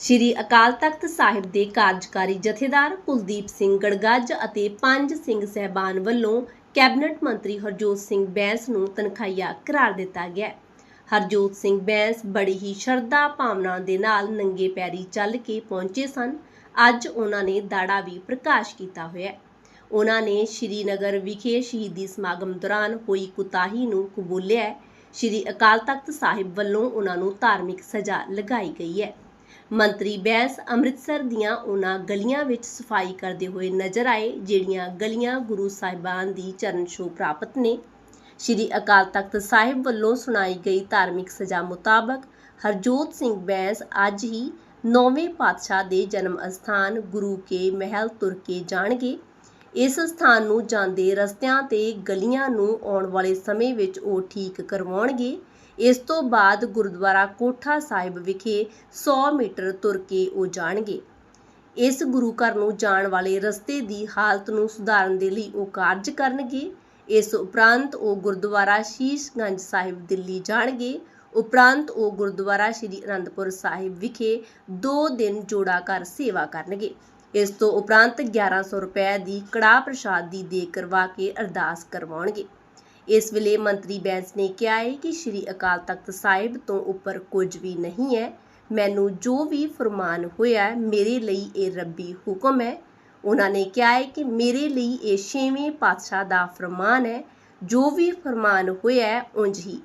ਸ਼੍ਰੀ ਅਕਾਲ ਤਖਤ ਸਾਹਿਬ ਦੇ ਕਾਰਜਕਾਰੀ ਜਥੇਦਾਰ ਕੁਲਦੀਪ ਸਿੰਘ ਗੜਗੱਜ ਅਤੇ ਪੰਜ ਸਿੰਘ ਸਹਿਬਾਨ ਵੱਲੋਂ ਕੈਬਨਿਟ ਮੰਤਰੀ ਹਰਜੋਤ ਸਿੰਘ ਬੈਂਸ ਨੂੰ ਤਨਖਾਹੀਆ ਕਰਾਰ ਦਿੱਤਾ ਗਿਆ। ਹਰਜੋਤ ਸਿੰਘ ਬੈਂਸ ਬੜੀ ਹੀ ਸ਼ਰਧਾ ਭਾਵਨਾ ਦੇ ਨਾਲ ਨੰਗੇ ਪੈਰੀ ਚੱਲ ਕੇ ਪਹੁੰਚੇ ਸਨ। ਅੱਜ ਉਹਨਾਂ ਨੇ ਦਾੜਾ ਵੀ ਪ੍ਰਕਾਸ਼ ਕੀਤਾ ਹੋਇਆ ਉਹਨਾਂ ਨੇ ਸ਼੍ਰੀਨਗਰ ਵਿਖੇ ਸ਼ਹੀਦੀ ਸਮਾਗਮ ਦੌਰਾਨ ਹੋਈ ਕੁਤਾਹੀ ਨੂੰ ਕਬੂਲਿਆ ਸ਼੍ਰੀ ਅਕਾਲ ਤਖਤ ਸਾਹਿਬ ਵੱਲੋਂ ਉਹਨਾਂ ਨੂੰ ਧਾਰਮਿਕ ਸਜ਼ਾ ਲਗਾਈ ਗਈ ਹੈ। ਮੰਤਰੀ ਬੈਂਸ ਅੰਮ੍ਰਿਤਸਰ ਦੀਆਂ ਉਹਨਾਂ ਗਲੀਆਂ ਵਿੱਚ ਸਫ਼ਾਈ ਕਰਦੇ ਹੋਏ ਨਜ਼ਰ ਆਏ, ਜਿਹੜੀਆਂ ਗਲੀਆਂ ਗੁਰੂ ਸਾਹਿਬਾਨ ਦੀ ਚਰਨ ਛੋਹ ਪ੍ਰਾਪਤ ਨੇ। ਸ਼੍ਰੀ ਅਕਾਲ ਤਖਤ ਸਾਹਿਬ ਵੱਲੋਂ ਸੁਣਾਈ ਗਈ ਧਾਰਮਿਕ ਸਜ਼ਾ ਮੁਤਾਬਕ ਹਰਜੋਤ ਸਿੰਘ ਬੈਂਸ ਅੱਜ ਹੀ ਨੌਵੇਂ ਪਾਤਸ਼ਾਹ ਦੇ ਜਨਮ ਅਸਥਾਨ ਗੁਰੂ ਕੇ ਮਹਿਲ ਤੁਰ ਕੇ ਜਾਣਗੇ। ਇਸ ਸਥਾਨ ਨੂੰ ਜਾਂਦੇ ਰਸਤਿਆਂ ਤੇ ਗਲੀਆਂ ਨੂੰ ਆਉਣ ਵਾਲੇ ਸਮੇਂ ਵਿੱਚ ਉਹ ਠੀਕ ਕਰਵਾਉਣਗੇ। ਇਸ ਤੋਂ ਬਾਅਦ ਗੁਰਦੁਆਰਾ ਕੋਠਾ ਸਾਹਿਬ ਵਿਖੇ 100 ਮੀਟਰ ਤੁਰ ਕੇ ਉਹ ਜਾਣਗੇ। ਇਸ ਗੁਰੂ ਘਰ ਨੂੰ ਜਾਣ ਵਾਲੇ ਰਸਤੇ ਦੀ ਹਾਲਤ ਨੂੰ ਸੁਧਾਰਨ ਦੇ ਲਈ ਉਹ ਕਾਰਜ ਕਰਨਗੇ। ਇਸ ਉਪਰੰਤ ਉਹ ਗੁਰਦੁਆਰਾ ਸ਼ੀਸ਼ਗੰਜ ਸਾਹਿਬ ਦਿੱਲੀ ਜਾਣਗੇ। ਉਪਰੰਤ ਉਹ ਗੁਰਦੁਆਰਾ ਸ੍ਰੀ ਅਨੰਦਪੁਰ ਸਾਹਿਬ ਵਿਖੇ 2 ਦਿਨ ਜੋੜਾ ਕਰ ਸੇਵਾ ਕਰਨਗੇ। ਇਸ ਤੋਂ ਉਪਰੰਤ 1100 ਰੁਪਏ ਦੀ ਕੜਾਹ ਪ੍ਰਸ਼ਾਦ ਦੀ ਦੇ ਕਰਵਾ ਕੇ ਅਰਦਾਸ ਕਰਵਾਉਣਗੇ। ਇਸ ਵੇਲੇ ਮੰਤਰੀ ਬੈਂਸ ਨੇ ਕਿਹਾ ਹੈ ਕਿ ਸ੍ਰੀ ਅਕਾਲ ਤਖਤ ਸਾਹਿਬ ਤੋਂ ਉੱਪਰ ਕੁਝ ਵੀ ਨਹੀਂ ਹੈ। ਮੈਨੂੰ ਜੋ ਵੀ ਫਰਮਾਨ ਹੋਇਆ ਮੇਰੇ ਲਈ ਇਹ ਰੱਬੀ ਹੁਕਮ ਹੈ। ਉਹਨਾਂ ਨੇ ਕਿਹਾ ਹੈ ਕਿ ਮੇਰੇ ਲਈ ਇਹ ਛੇਵੇਂ ਪਾਤਸ਼ਾਹ ਦਾ ਫਰਮਾਨ ਹੈ। ਜੋ ਵੀ ਫਰਮਾਨ ਹੋਇਆ ਹੈ, ਉਂਝ ਹੀ